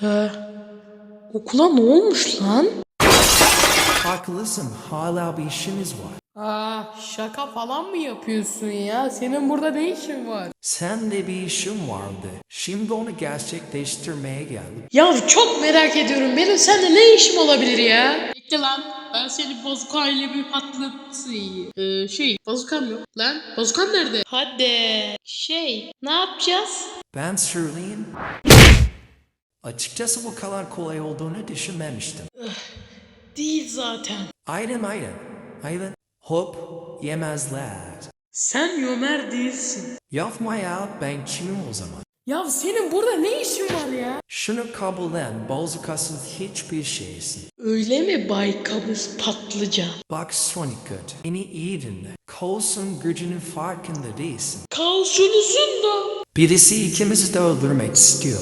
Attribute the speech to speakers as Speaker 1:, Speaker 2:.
Speaker 1: He. Okula ne olmuş lan?
Speaker 2: Haklısın hala bir işimiz var.
Speaker 1: Aa şaka falan mı yapıyorsun ya? Senin burada ne işin var?
Speaker 2: Sen de bir işin vardı. Şimdi onu gerçekleştirmeye geldim.
Speaker 1: Ya çok merak ediyorum. Benim seninle ne işim olabilir ya? Bekle lan. Ben seni bazukayla bir patlatayım. Ee, şey bazukam yok. Lan bazukan nerede? Hadi. Şey ne yapacağız?
Speaker 2: Ben söyleyeyim. Açıkçası bu kadar kolay olduğunu düşünmemiştim.
Speaker 1: Değil zaten.
Speaker 2: Aynen aynen. Aynen. Hop yemezler.
Speaker 1: Sen Ömer değilsin.
Speaker 2: Yapma ya ben kimim o zaman?
Speaker 1: Ya senin burada ne işin var ya?
Speaker 2: Şunu kabullen bozukasız hiçbir şeysin.
Speaker 1: Öyle mi Bay Kabız Patlıcan?
Speaker 2: Bak Sonicud beni iyi dinle. Coulson gücünün farkında değilsin.
Speaker 1: Kalsınızın da.
Speaker 2: Birisi ikimizi de öldürmek istiyor.